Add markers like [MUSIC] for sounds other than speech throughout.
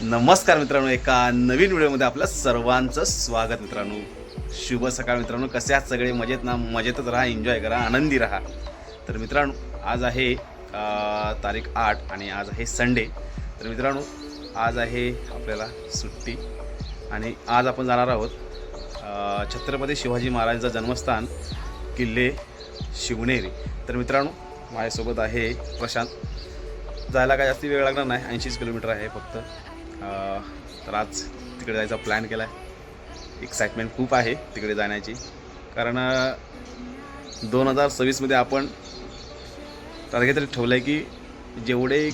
नमस्कार मित्रांनो एका नवीन व्हिडिओमध्ये आपलं सर्वांचं स्वागत मित्रांनो. शुभ सकाळ मित्रांनो कसे आहात सगळे? मजेत ना? मजेतच राहा एन्जॉय करा आनंदी राहा. तर मित्रांनो आज आहे तारीख आठ आणि आज आहे संडे तर मित्रांनो आज आहे आपल्याला सुट्टी आणि आज आपण जाणार आहोत छत्रपती शिवाजी महाराजांचं जन्मस्थान किल्ले शिवनेरी. तर मित्रांनो माझ्यासोबत आहे प्रशांत. जायला काय जास्त वेळ लागणार नाही ऐंशीच किलोमीटर आहे फक्त. तर आज तिकडे जायचा प्लॅन केला आहे एक्साइटमेंट खूप आहे तिकडे जाण्याची. कारण दोन हजार सव्वीसमध्ये आपण टार्गेट तरी ठेवलं आहे की जेवढे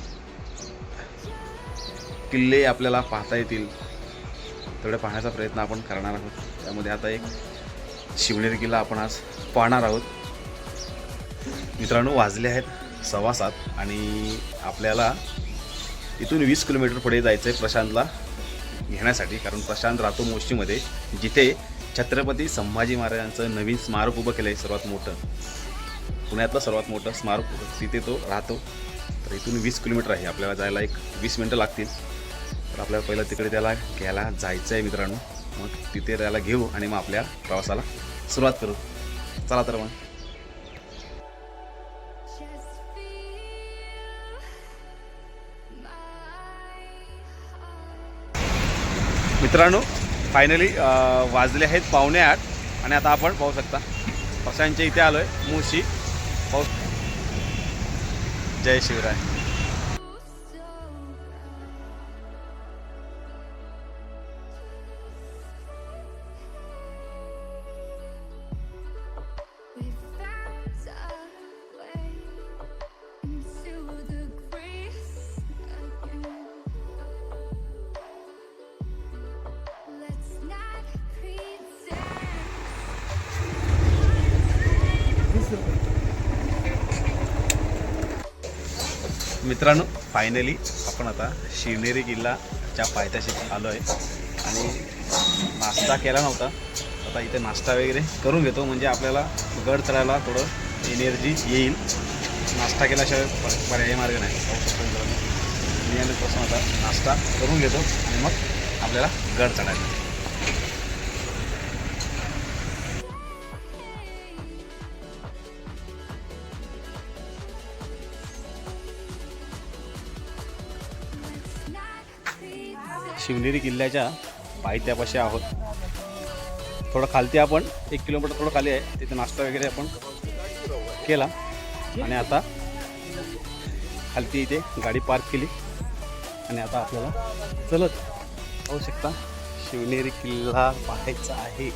किल्ले आपल्याला पाहता येतील तेवढे पाहण्याचा प्रयत्न आपण करणार आहोत. त्यामध्ये आता एक शिवनेरी किल्ला आपण आज पाहणार आहोत. मित्रांनो वाजले आहेत सव्वा सात आणि आपल्याला इथून वीस किलोमीटर पुढे जायचं आहे प्रशांतला घेण्यासाठी कारण प्रशांत राहतो मोशीमध्ये जिथे छत्रपती संभाजी महाराजांचं नवीन स्मारक उभं केलं आहे सर्वात मोठं. पुण्यातलं सर्वात मोठं स्मारक तिथे तो राहतो. तर इथून वीस किलोमीटर आहे. आपल्याला जायला एक वीस मिनटं लागतील. तर आपल्याला पहिलं तिकडे त्याला घ्यायला जायचं आहे मित्रांनो. मग तिथे त्याला घेऊ आणि मग आपल्या प्रवासाला सुरुवात करू. चला तर मग. मित्रांनो फायनली वाजले आहेत पावणे आठ आणि आता आपण पाहू शकता पक्ष्यांच्या इथे आलो आहे मुशी पाहू जय शिवराय. फायनली आपण आता शिवनेरी किल्लाच्या पायथ्याशी आलो आहे. आणि नाश्ता केला नव्हता. आता इथे नाश्ता वगैरे करून घेतो. म्हणजे आपल्याला गड चढायला थोडं एनर्जी येईल. नाश्ता केल्याशिवाय पर- पर्यायी मार्ग नाही. मी आणि पासून आता नाश्ता करून घेतो. आणि मग आपल्याला गड चढायला. शिवनेरी किल्ल्याच्या पायथ्यापाशी आहोत. थोडं खालती आपण एक किलोमीटर थोडं खाली आहे. तिथे नाश्ता वगैरे आपण केला. आणि आता खालती इथे गाडी पार्क केली. आणि आता आपल्याला चलत पाहू शकता शिवनेरी किल्ला पाहायचा आहे.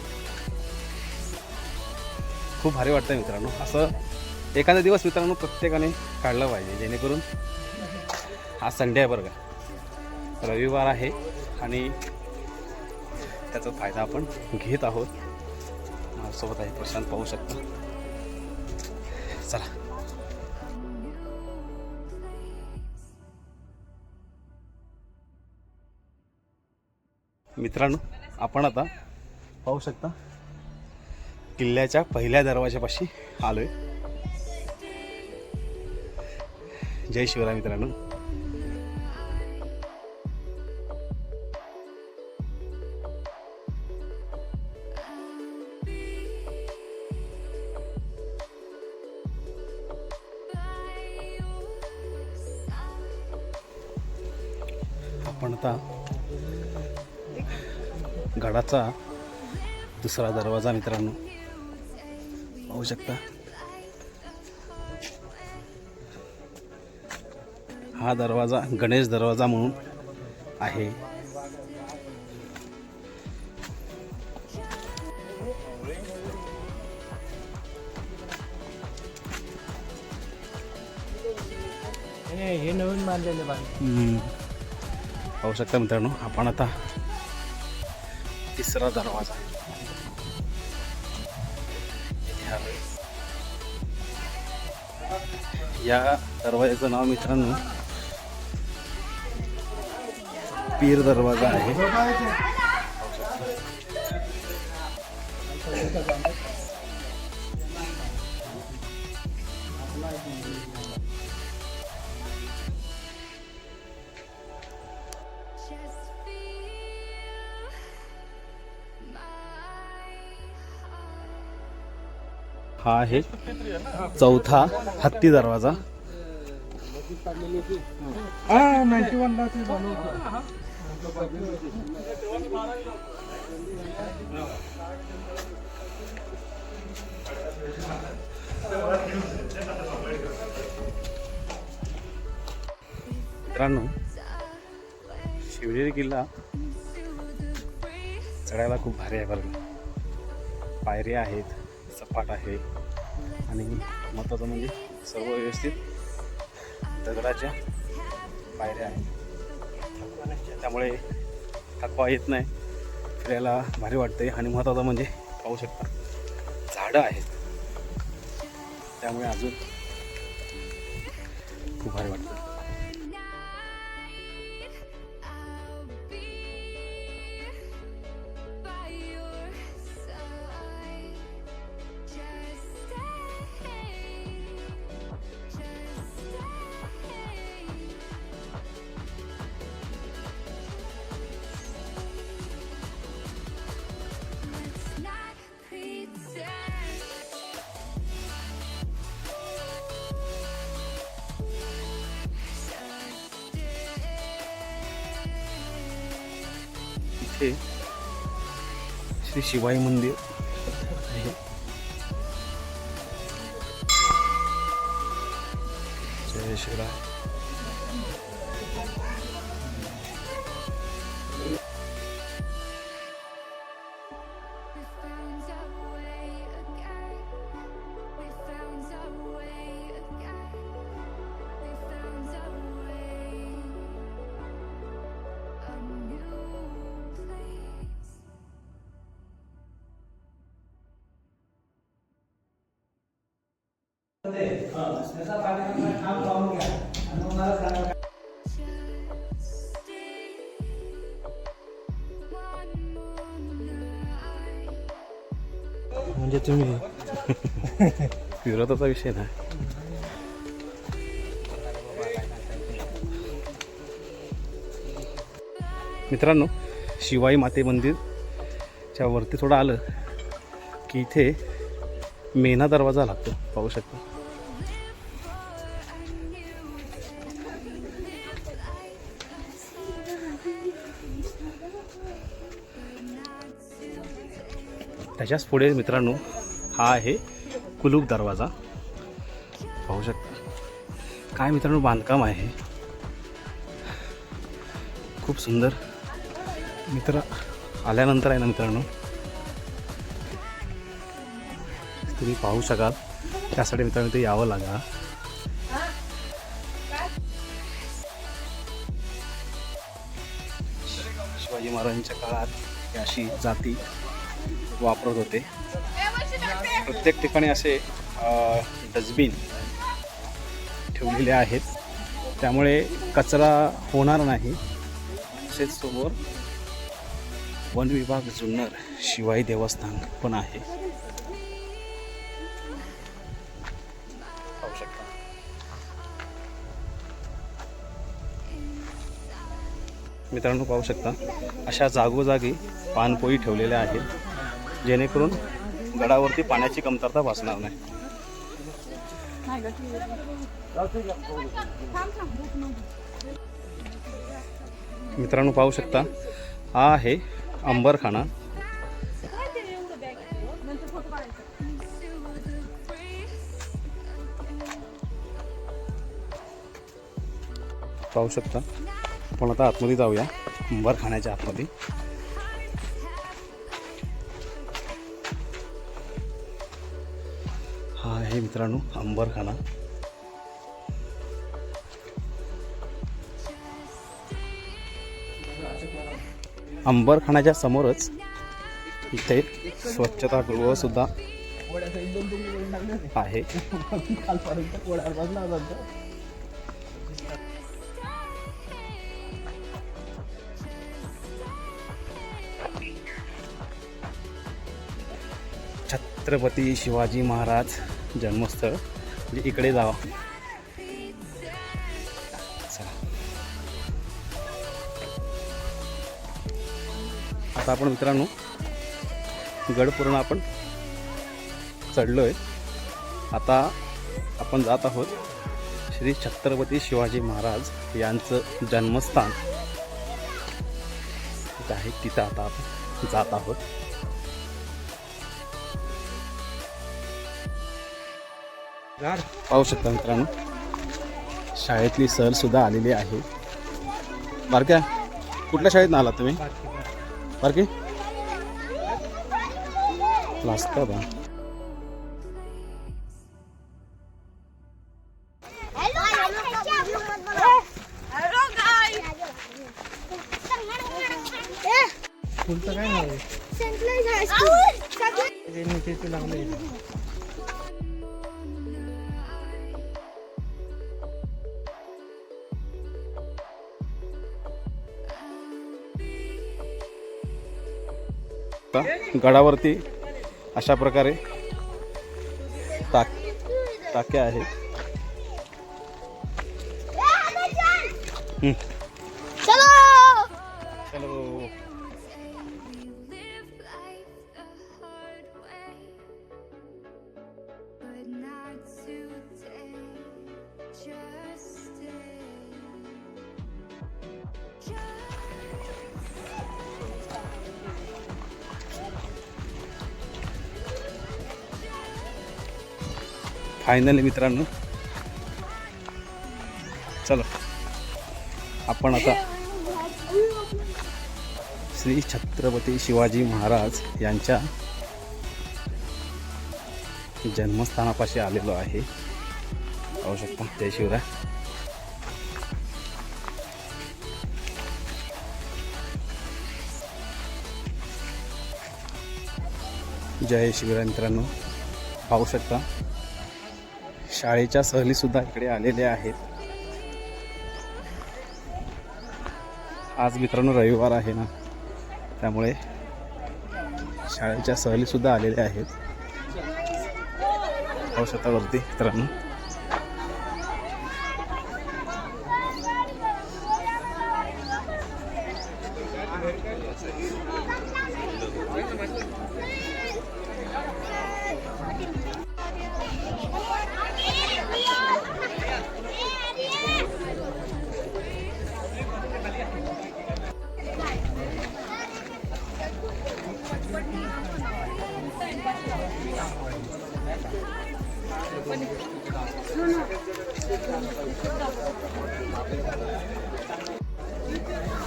खूप भारी वाटतं मित्रांनो. असं एखादा दिवस मित्रांनो प्रत्येकाने काढला पाहिजे जेणेकरून हा संडे आहे बरं का. रविवार आहे. आणि त्याचा फायदा आपण घेत आहोत. माझ्यासोबत आहे प्रशांत पाहू शकता. चला. मित्रांनो आपण आता पाहू शकता किल्ल्याच्या पहिल्या दरवाजापाशी आलोय. जय शिवराय मित्रांनो. आपण आता गडाचा दुसरा दरवाजा मित्रांनो. पाहू शकता. हा दरवाजा गणेश दरवाजा म्हणून आहे. हे नवीन बांधलेले बांध. पाहू शकता मित्रांनो आपण आता तिसरा दरवाजा. या दरवाजाचं नाव मित्रांनो पीर दरवाजा आहे. हा आहे चौथा हत्ती दरवाजा. मित्रांनो शिवनेरी किल्ला चढायला खूप भारी आहे बरं. पायऱ्या आहेत. सपाट आहे. आणि महत्त्वाचं म्हणजे सर्व व्यवस्थित दगडाच्या पायऱ्या आहेत. त्यामुळे थकवा येत नाही. फिरायला भारी वाटते आणि महत्त्वाचं म्हणजे पाहू शकता झाडं आहेत. त्यामुळे अजून खूप भारी वाटतं. इथे श्री शिवाई मंदिर आहे. जय शिवराय. म्हणजे तुम्ही. [LAUGHS] विरोधाचा विषय ना मित्रांनो शिवाई माते मंदिरच्या वरती थोडं आलं की इथे मेना दरवाजा लागतो. पाहू शकता. ह्याच्याच पुढे मित्रांनो हा आहे कुलूप दरवाजा. पाहू शकता. काय मित्रांनो बांधकाम आहे. खूप सुंदर. मित्र आल्यानंतर आहे ना मित्रांनो? तुम्ही पाहू शकाल. त्यासाठी मित्रांनो ते यावं लागा. शिवाजी महाराजांच्या काळात अशी जाती वापरत होते. प्रत्येक ठिकाणी असे डस्टबिन ठेवलेले आहेत. त्यामुळे कचरा होणार नाही. तसेच समोर वन विभाग जुन्नर शिवाई देवस्थान पण आहे. पाहू शकता. मित्रांनो पाहू शकता. अशा जागोजागी पानपोई ठेवलेल्या आहेत. जेणेकरून गडावरती पाण्याची कमतरता भासणार नाही. मित्रांनो पाहू शकता हा आहे अंबरखाना. पाहू शकता आपण आता आतमध्ये जाऊया अंबरखान्याच्या आतमध्ये. आहे मित्रांनो अंबरखाना. अंबरखानाच्या समोरच इथे स्वच्छतागृह सुद्धा आहे. छत्रपती शिवाजी महाराज जन्मस्थळ. म्हणजे इकडे जावा. आता आपण मित्रांनो गड पूर्ण आपण चढलो आहे आता आपण जात आहोत श्री छत्रपती शिवाजी महाराज यांचं जन्मस्थान. आहे तिथं आता आपण जात आहोत. पाहू शकता मित्रांनो. शाळेतली सहलसुद्धा आलेली आहे. बारक्या कुठल्या शाळेत आला तुम्ही? बारके? लास्ट का गडावरती अशा प्रकारे टाक टाक्या आहेत. चलो. फायनली मित्रांनो. चला. आपण आता श्री छत्रपती शिवाजी महाराज यांच्या जन्मस्थानापाशी आलेलो आहे. पाहू शकता जय शिवराय. जय शिवराय मित्रांनो. पाहू शकता शाळेच्या सहलीसुद्धा इकडे आलेल्या आहेत. आज मित्रांनो रविवार आहे ना त्यामुळे शाळेच्या सहलीसुद्धा आलेल्या आहेत. पाहू शकता वरती मित्रांनो.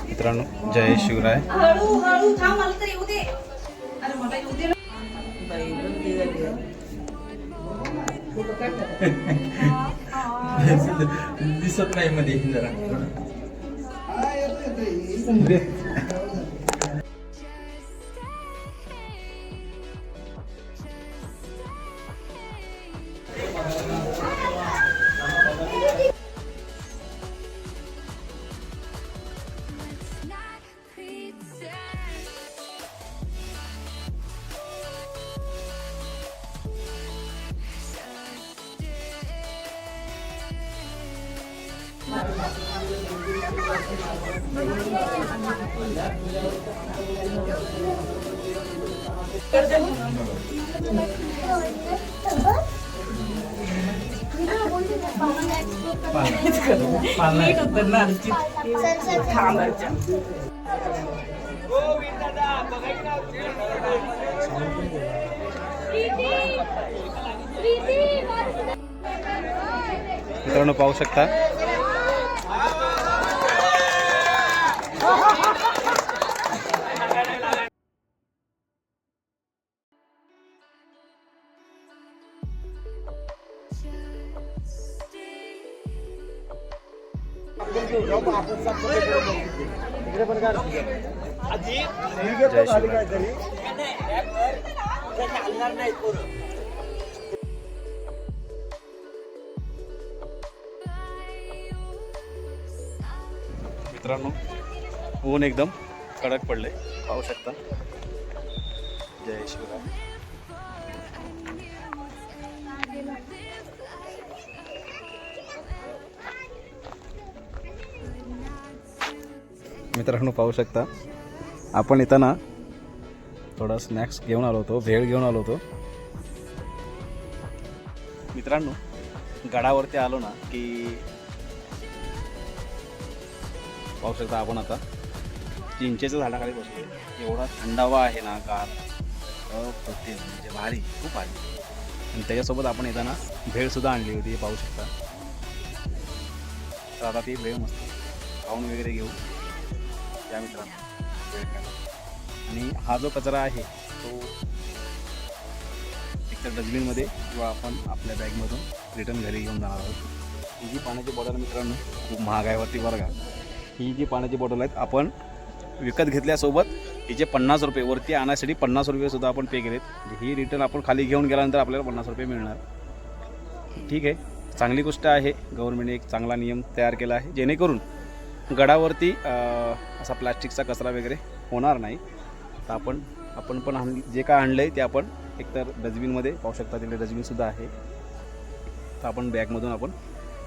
मित्रांनो जय शिवराय. हळू हळू थांब मला तर येऊ दे. अरे मला येऊ दे दिसत नाही मध्ये जरा. नीट उतरणार थांबायचं मित्रांनो पाहू शकता. मित्रांनो ऊन एकदम कडक पडले पाहू शकता. जय शिवराय. मित्रांनो पाहू शकता. आपण येताना थोडा स्नॅक्स घेऊन आलो होतो भेळ घेऊन आलो होतो. मित्रांनो गडावरती आलो ना की पाहू शकता आपण आता. चिंचेच्या झाडाखाली बसलो एवढा थंडावा आहे ना गार. प्रत्येक म्हणजे भारी खूप भारी. आणि त्याच्यासोबत आपण येताना भेळसुद्धा आणली होती हे पाहू शकता. तर आता ती भेळ मस्त खाऊन वगैरे घेऊ. या मित्रांनो. आणि हा जो कचरा आहे तो एकतर डस्टबिनमध्ये किंवा आपण आपल्या बॅगमधून रिटर्न घरी घेऊन जाणार आहोत. ही जी पाण्याची बॉटल मित्रांनो खूप महाग आहे वरती बरं का. ही जी पाण्याची बॉटल आहेत आपण विकत घेतल्यासोबत हिचे पन्नास रुपये वरती आणण्यासाठी पन्नास रुपयेसुद्धा आपण पे केलेत. ही रिटर्न आपण खाली घेऊन गेल्यानंतर आपल्याला पन्नास रुपये मिळणार. ठीक आहे. चांगली गोष्ट आहे. गव्हर्नमेंटने एक चांगला नियम तयार केला आहे जेणेकरून गडावरती असा प्लॅस्टिकचा कचरा वगैरे होणार नाही. तर आपण आपण पण आण जे काय आणलं आहे ते आपण एकतर डस्टबिनमध्ये पाहू शकता तिकडे डस्टबिनसुद्धा आहे. तर आपण बॅगमधून आपण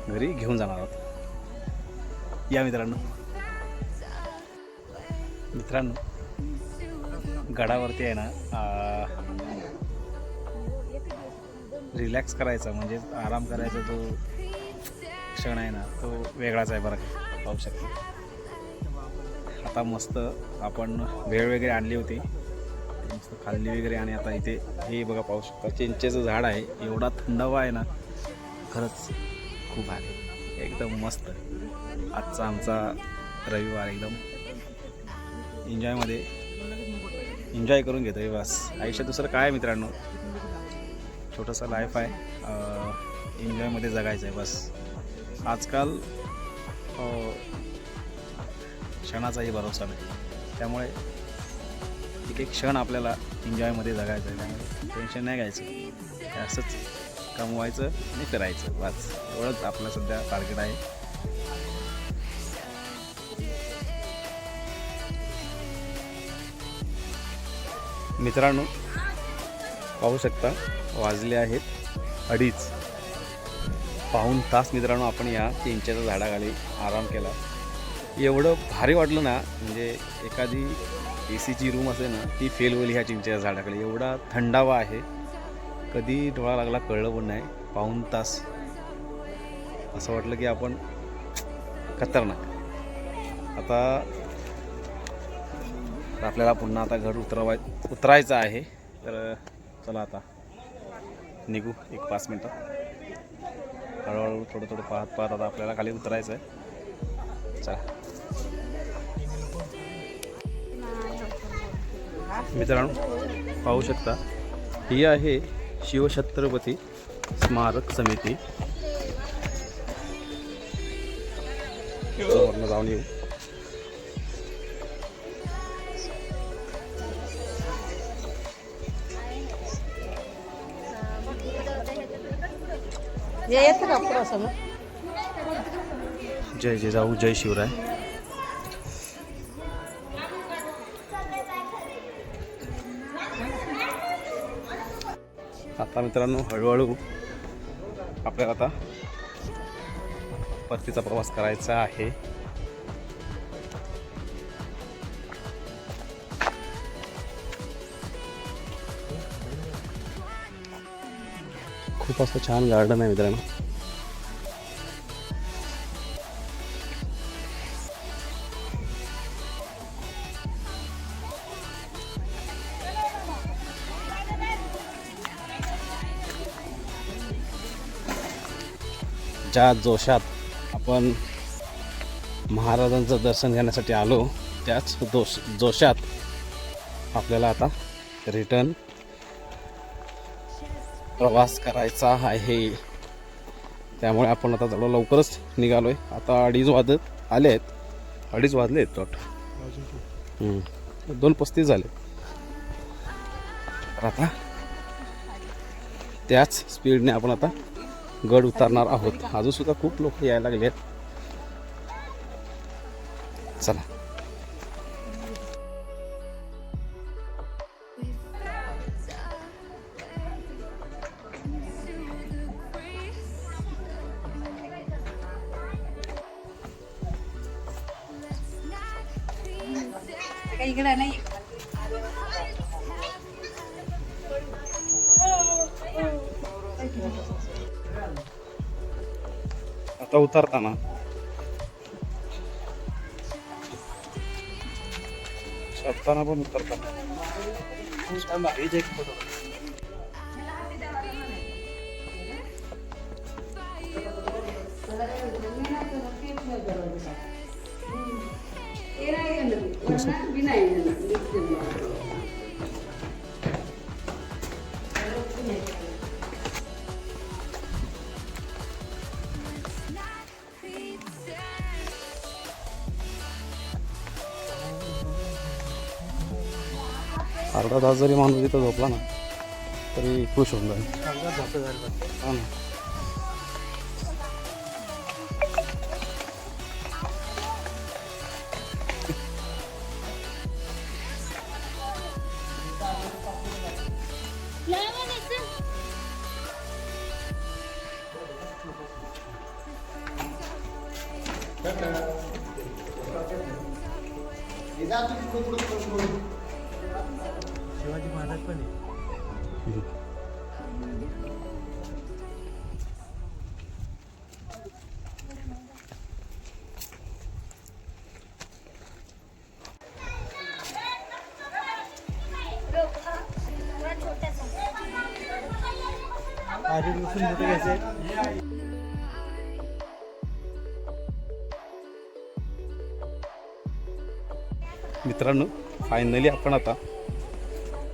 घरी घेऊन जाणार आहोत. या मित्रांनो. मित्रांनो गडावरती आहे ना रिलॅक्स करायचा म्हणजे आराम करायचा तो क्षण आहे ना तो वेगळाच आहे बरं का? पाहू शकता. आता मस्त आपण भेळ वगैरे आणली होती. मस्त खाल्ली वगैरे आणि आता इथे हे बघा पाहू शकता चिंचेचं झाड आहे. एवढा थंडावा आहे ना खरंच खूप आहे एकदम मस्त. आजचा आमचा रविवार एकदम. एन्जॉयमध्ये एन्जॉय करून घेतो आहे बस. आयुष्यात दुसरं काय आहे मित्रांनो? छोटंसं लाईफ आहे. एन्जॉयमध्ये जगायचं आहे बस. आजकाल क्षणाचाही भरोसा नाही. त्यामुळे एक एक क्षण आपल्याला एन्जॉयमध्ये जगायचं आहे. त्यामुळे टेन्शन नाही घ्यायचं. असंच कमवायचं आणि करायचं. बस. एवढंच आपलं सध्या टार्गेट आहे. मित्रांनो पाहू शकता वाजले आहेत अडीच. पाऊण तास मित्रांनो आपण या चिंचेच्या झाडाखाली आराम केला. एवढं भारी वाटलं ना म्हणजे एखादी ए सीची रूम असेल ना ती फेल होईल ह्या चिंचेच्या झाडाखाली. एवढा थंडावा आहे. कधी डोळा लागला कळलं पण नाही. पाऊण तास. असं वाटलं की आपण खतरनाक. आता आपल्याला पुन्हा आता घर उतरवाय उतरायचं आहे. तर चला आता निघू एक पाच मिनटं. हळूहळू थोडं थोडं पाहत पाहत आता आपल्याला खाली उतरायचं आहे चला. मित्रांनो पाहू शकता ही आहे शिवछत्रपती स्मारक समिती. समोरनं जाऊन येऊ. येतं का जय जय जाऊ जय शिवराय. आता मित्रांनो हळूहळू आपल्याला आता परतीचा प्रवास करायचा आहे. खूप असं छान गार्डन आहे मित्रांनो. ज्या जोशात आपण महाराजांचं दर्शन घेण्यासाठी आलो त्याच दोष जोशात आपल्याला आता रिटर्न प्रवास करायचा आहे. त्यामुळे आपण आता जवळ लवकरच निघालो आहे आता अडीच वाजत आले आहेत. अडीच वाजले आहेत टोट दोन पस्तीस झाले. तर आता त्याच स्पीडने आपण आता गड उतरणार आहोत. अजून सुद्धा खूप लोक यायला लागले आहेत. चला. काही इकडे नाही. आता उतरताना. चढताना पण उतरताना. अर्धा तास जरी माणूस इथं झोपला ना तरी खुश होऊन जाईल. हा ना. आधी बसून मोठे घ्यायचे मित्रांनो फायनली आपण आता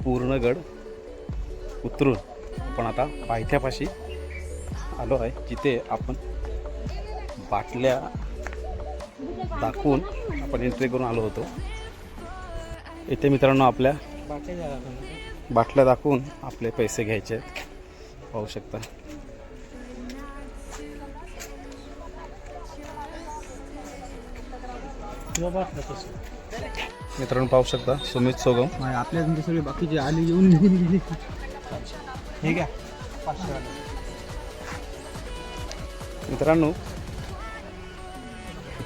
पूर्णगड उतरून आपण आता पायथ्यापाशी आलो आहे जिथे आपण बाटल्या दाखवून आपण एंट्री करून आलो होतो. इथे मित्रांनो आपल्या बाटल्या दाखवून आपले पैसे घ्यायचे आहेत. पाहू शकता. मित्रांनो पाहू शकता सुमित सोगम. आपल्या तुमचे सगळे बाकीचे आले येऊन निघून गेले. हे घ्या. मित्रांनो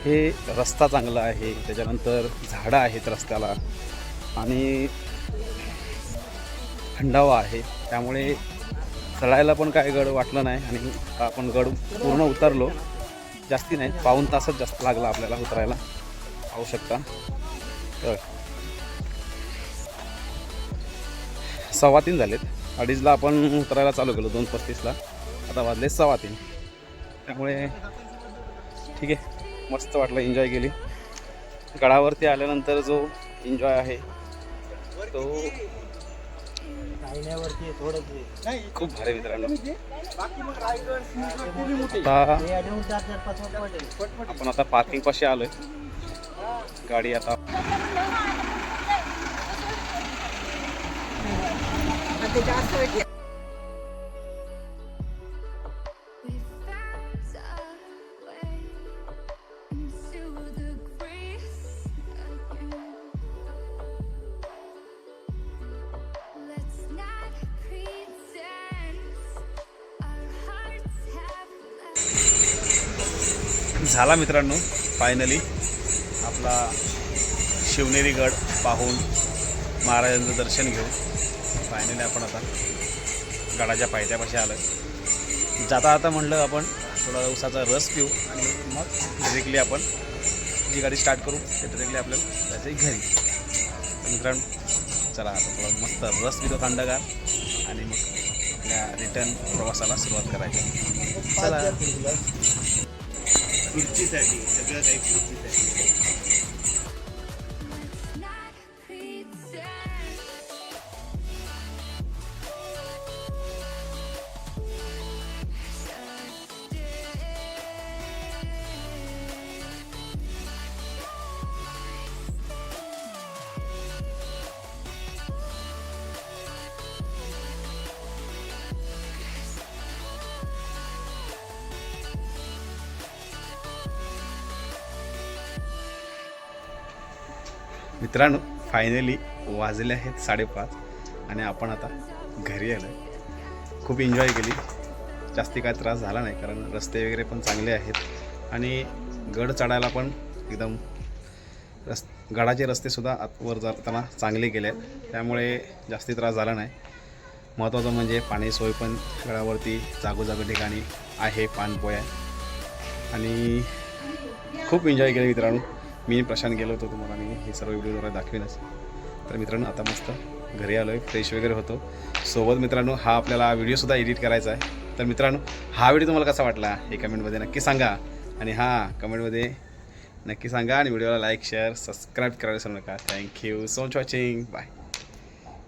हे रस्ता चांगला आहे त्याच्यानंतर झाडं आहेत रस्त्याला. आणि थंडावा आहे त्यामुळे चढायला पण काय गड वाटलं नाही आणि आपण गड पूर्ण उतरलो. जास्ती नाही पाऊन तासच जास्त लागला आपल्याला उतरायला. पाहू शकता. तर. सव्वा तीन झालेत. अडीचला आपण उतरायला चालू केलो दोन पस्तीसला. आता वाजले सव्वा तीन. त्यामुळे ठीक आहे. मस्त वाटलं एन्जॉय केली. गडावरती आल्यानंतर जो एन्जॉय आहे तो थोडंच आहे. खूप भारी मित्रांनो. आता हे. आपण आता पार्किंग पाशी आलोय. गाडी आता We झाला मित्रांनो फायनली आपला शिवनेरी गड पाहून महाराजांचं दर्शन घेऊन फायनली आपण आता गडाच्या पायथ्यापाशी आलो जाता आता म्हणलं आपण थोडा उसाचा रस पिऊ आणि मग डिरेक्टली आपण जी गाडी स्टार्ट करू ते डिरेक्टली आपल्याला जायचं घरी. मित्रांनो चला आता थोडा मस्त रस पितो थंडगार आणि मग आपल्या रिटर्न प्रवासाला सुरुवात करायची. चला. खुर्चीसाठी सगळं काही खुर्चीसाठी. मित्रांनो फायनली वाजले आहेत साडेपाच आणि आपण आता घरी आलो खूप एन्जॉय केली. जास्ती काय त्रास झाला नाही कारण रस्ते वगैरे पण चांगले आहेत आणि गड चढायला पण एकदम रस गडाचे रस्तेसुद्धा आतवर जाताना चांगले गेले आहेत. त्यामुळे जास्ती त्रास झाला नाही. महत्त्वाचं म्हणजे पाणी सोय पण गडावरती जागोजागी ठिकाणी आहे पाणपोया आणि खूप एन्जॉय केले मित्रांनो. मी प्रशांत गेलो होतो तुम्हाला मी हे सर्व व्हिडिओद्वारे दाखवेनच. तर मित्रांनो आता मस्त घरी आलो आहे फ्रेश वगैरे होतो. सोबत मित्रांनो हा आपल्याला व्हिडिओसुद्धा एडिट करायचा आहे. तर मित्रांनो हा व्हिडिओ तुम्हाला कसा वाटला? हे कमेंटमध्ये नक्की सांगा. आणि हां कमेंटमध्ये नक्की सांगा आणि व्हिडिओला लाईक शेअर सबस्क्राईब करायला विसरू नका. Thank you so much watching bye